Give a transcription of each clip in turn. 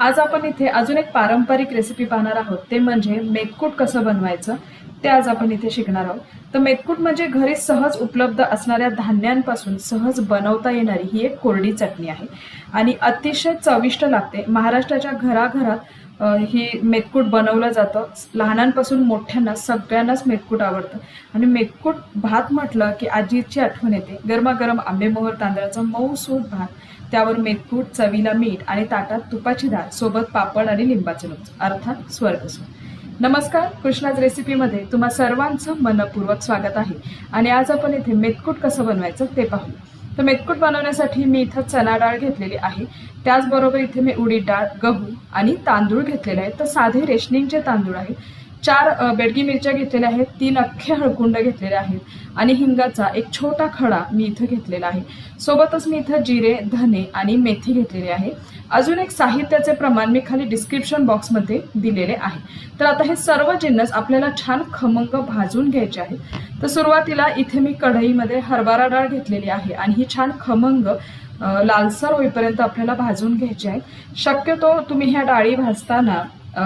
आज आपण इथे अजून एक पारंपरिक रेसिपी पाहणार आहोत. ते म्हणजे मेतकूट कसं बनवायचं ते आज आपण इथे शिकणार आहोत. तर मेतकूट म्हणजे घरी सहज उपलब्ध असणाऱ्या धान्यांपासून सहज बनवता येणारी ही एक कोरडी चटणी आहे. आणि अतिशय चविष्ट लागते. महाराष्ट्राच्या घराघरात ही मेतकूट बनवलं जातं. लहानांपासून मोठ्यांना सगळ्यांनाच मेतकूट आवडतं. आणि मेतकूट भात म्हटलं की आजीची आठवण येते. गरमागरम आंबेमोहर तांदळाचा मऊसूद भात. त्यावर मेतकूट चवीला मीठ आणि ताटात तुपाची डाळ सोबत पापड आणि लिंबाचं लोणचं अर्थात स्वर्गसुख. नमस्कार कृष्णाज रेसिपीमध्ये तुम्हा सर्वांचं मनपूर्वक स्वागत आहे. आणि आज आपण इथे मेतकूट कसं बनवायचं ते पाहू तर मेतकूट बनवण्यासाठी मी इथं चणा डाळ घेतलेली आहे. त्याचबरोबर इथे मी उडीद डाळ गहू आणि तांदूळ घेतलेले आहेत. तर साधे रेशनिंगचे तांदूळ आहेत चार बेडगी मिरच्या घेतलेल्या आहेत तीन अख्खे हळकुंड घेतलेले आहेत आणि हिंगाचा एक छोटा खडा मी इथं घेतलेला आहे. सोबतच मी इथं जिरे धने आणि मेथी घेतलेली आहे. अजून एक साहित्याचे प्रमाण मी खाली डिस्क्रिप्शन बॉक्समध्ये दिलेले आहे. तर आता हे सर्व जिन्नस आपल्याला छान खमंग भाजून घ्यायचे आहेत. तर सुरुवातीला इथे मी कढईमध्ये हरभरा डाळ घेतलेली आहे आणि ही छान खमंग लालसर होईपर्यंत आपल्याला भाजून घ्यायची आहे. शक्यतो तुम्ही ह्या डाळी भाजताना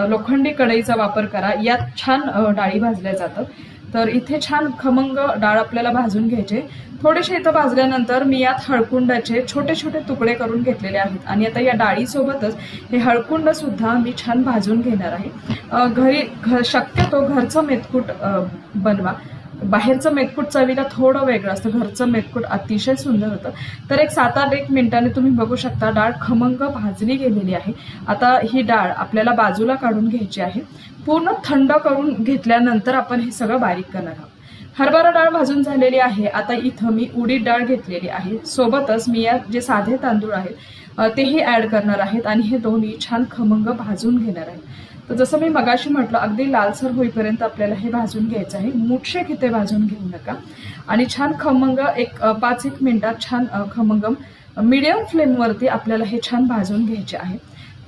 लोखंडी कढईचा वापर करा. यात छान डाळी भाजल्या जातात. तर इथे छान खमंग डाळ आपल्याला भाजून घ्यायचे. थोडेसे इथं भाजल्यानंतर मी यात हळकुंडाचे छोटे छोटे तुकडे करून घेतलेले आहेत. आणि आता या डाळीसोबतच हे हळकुंड सुद्धा मी छान भाजून घेणार आहे. घरी घ शक्यतो घरचं मेतकूट बनवा. बाहेरचं मेटकूट चवीला थोडं वेगळं असतं. घरचं मेटकूट अतिशय सुंदर होतं. तर एक सात आठ एक मिनिटाने तुम्ही बघू शकता डाळ खमंग भाजली गेलेली आहे. आता ही डाळ आपल्याला बाजूला काढून घ्यायची आहे. पूर्ण थंड करून घेतल्यानंतर आपण हे सगळं बारीक करणार आहोत. हरभरा डाळ भाजून झालेली आहे. आता इथं मी उडीद डाळ घेतलेली आहे. सोबतच मी यात जे साधे तांदूळ आहेत तेही ॲड करणार आहेत आणि हे दोन्ही छान खमंग भाजून घेणार आहेत. तर जसं मी मगाशी म्हटलं अगदी लालसर होईपर्यंत आपल्याला हे भाजून घ्यायचं आहे. मुठशे घेते भाजून घेऊ नका. आणि छान खमंग एक पाच एक मिनिटात छान खमंगम मीडियम फ्लेमवरती आपल्याला हे छान भाजून घ्यायचे आहे.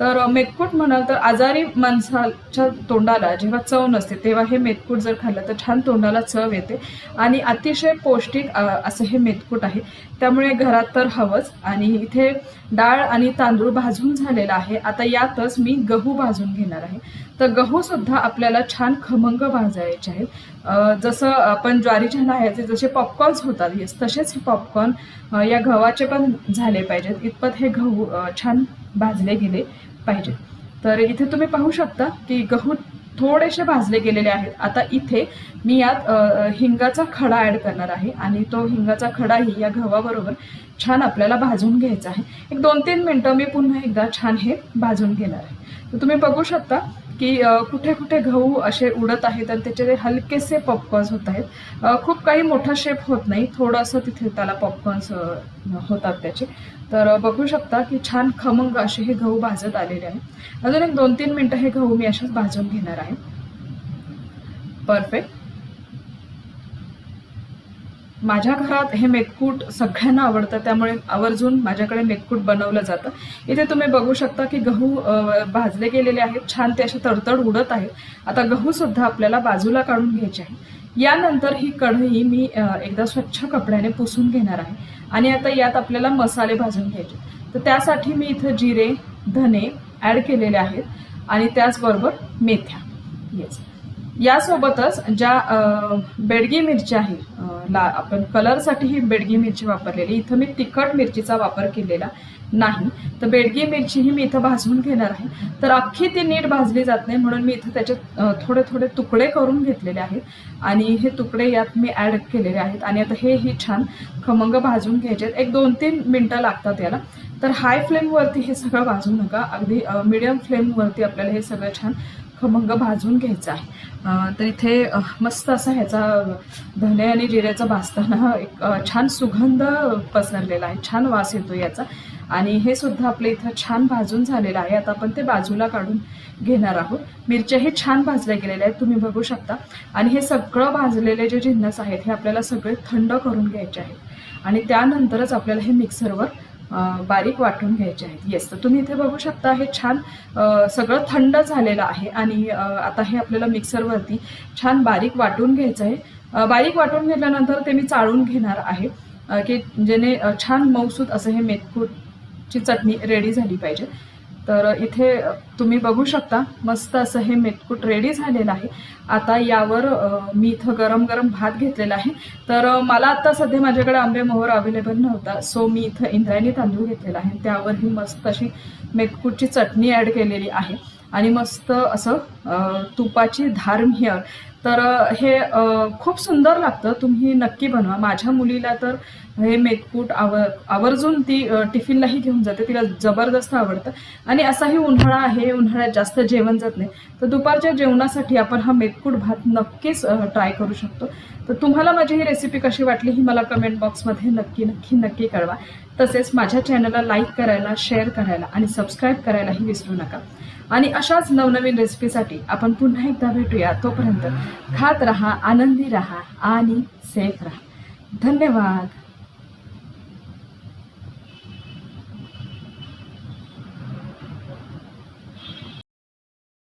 तर मेतकूट म्हणाल तर आजारी माणसाच्या तोंडाला जेव्हा चव नसते तेव्हा हे मेतकूट जर खाल्लं तर छान तोंडाला चव येते आणि अतिशय पौष्टिक असं हे मेतकूट आहे. त्यामुळे घरात तर हवंच आणि इथे डाळ आणि तांदूळ भाजून झालेला आहे. आता यातच मी गहू भाजून घेणार आहे. तर गहूसुद्धा आपल्याला छान खमंग भाजायचे आहेत. जसं आपण ज्वारीच्या लाह्याचे जसे पॉपकॉर्न्स होतात येस तसेच हे पॉपकॉर्न या गव्हाचे पण झाले पाहिजेत. इतपत हे गहू छान भाजले गेले पाहिजेत तर इथे तुम्ही पाहू शकता की गहू थोडेसे भाजले गेलेले आहेत. आता इथे मी यात हिंगाचा खडा ॲड करणार आहे आणि तो हिंगाचा खडाही या गव्हाबरोबर छान आपल्याला भाजून घ्यायचा आहे. एक दोन तीन मिनटं मी पुन्हा एकदा छान हे भाजून घेणार आहे. तर तुम्ही बघू शकता की कुठे कुठे गहू असे उडत आहेत आणि त्याचे हलकेसे पॉपकॉर्न्स होत आहेत. खूप काही मोठा शेप होत नाही. थोडंसं तिथे त्याला पॉपकॉर्न्स होतात त्याचे. तर बघू शकता की छान खमंग असे हे गहू भाजत आलेले आहेत. अजून एक दोन तीन मिनटं हे गहू मी असेच भाजून घेणार आहे. परफेक्ट माझ्या घरात हे मेतकूट सगळ्यांना आवडतं त्यामुळे आवर्जून माझ्याकडे मेतकूट बनवलं जातं. इथे तुम्ही बघू शकता की गहू भाजले गेलेले आहेत छान ते असे तडतड उडत आहेत. आता गहूसुद्धा आपल्याला बाजूला काढून घ्यायचे आहे यानंतर ही कढई मी एकदा स्वच्छ कपड्याने पुसून घेणार आहे. आणि आता यात आपल्याला मसाले भाजून घ्यायचे तर त्यासाठी मी इथं जिरे धने ॲड केलेले आहेत. आणि त्याचबरोबर मेथ्या. येस यासोबतच ज्या बेडगी मिरची आहे ला आपण कलरसाठी ही बेडगी मिरची वापरलेली इथं मी तिखट मिरचीचा वापर केलेला नाही. तर बेडगी मिरची ही मी इथं भाजून घेणार आहे. तर अख्खी ती नीट भाजली जात नाही म्हणून मी इथं त्याचे थोडे थोडे तुकडे करून घेतलेले आहेत. आणि हे तुकडे यात मी ॲड केलेले आहेत. आणि आता हे ही छान खमंग भाजून घ्यायचे आहेत. एक दोन तीन मिनटं लागतात याला. तर हाय फ्लेमवरती हे सगळं भाजू नका. अगदी मिडियम फ्लेमवरती आपल्याला हे सगळं छान खमंग भाजून घ्यायचं आहे. तर इथे मस्त असा ह्याचा धने आणि जिऱ्याचा भाजताना एक छान सुगंध पसरलेला आहे. छान वास येतो याचा. आणि हे सुद्धा आपलं इथं छान भाजून झालेलं आहे. आता आपण ते बाजूला काढून घेणार आहोत. मिरच्या हे छान भाजल्या गेलेल्या आहेत. तुम्ही बघू शकता. आणि हे सगळं भाजलेले जे जिन्नस आहेत हे आपल्याला सगळे थंड करून घ्यायचे आहेत. आणि त्यानंतरच आपल्याला हे मिक्सरवर बारीक वाटून घ्यायचे आहेत. येस तर तुम्ही इथे बघू शकता हे छान सगळं थंड झालेलं आहे आणि आता हे आपल्याला मिक्सरवरती छान बारीक वाटून घ्यायचं आहे. बारीक वाटून घेतल्यानंतर ते मी चाळून घेणार आहे की जेणे छान मऊसूत असं हे मेथकूटची चटणी रेडी झाली पाहिजे. तर इथे तुम्ही बघू शकता मस्त असं हे मेटकूट रेडी झालेलं आहे. आता यावर मी इथं गरम गरम भात घेतलेला आहे. तर मला आता सध्या माझ्याकडे आंबे मोहर अवेलेबल नव्हता. सो मी इथं इंद्रायणी तांदूळ घेतलेला आहे. त्यावर ही मस्त अशी मेटकूटची चटणी ॲड केलेली आहे. आणि मस्त असं तुपाची धार मिहर तर हे खूप सुंदर लागतं. तुम्ही नक्की बनवा. माझ्या मुलीला तर हे मेटकूट आवर आवर्जून ती टिफिनलाही घेऊन जाते. तिला जबरदस्त आवडतं. आणि असाही उन्हाळा आहे उन्हाळ्यात जास्त जेवण जात नाही. तर दुपारच्या जेवणासाठी आपण हा मेटकूट भात नक्कीच ट्राय करू शकतो. तर तुम्हाला माझी ही रेसिपी कशी वाटली ही मला कमेंट बॉक्समध्ये नक्की नक्की नक्की कळवा. तसेच माझ्या चॅनलला लाईक करायला शेअर करायला आणि सबस्क्राईब करायलाही विसरू नका. आणि अशाच नवनवीन रेसिपीसाठी आपण पुन्हा एकदा भेटूया तोपर्यंत खात रहा आनंदी रहा आणि सेफ रहा. धन्यवाद.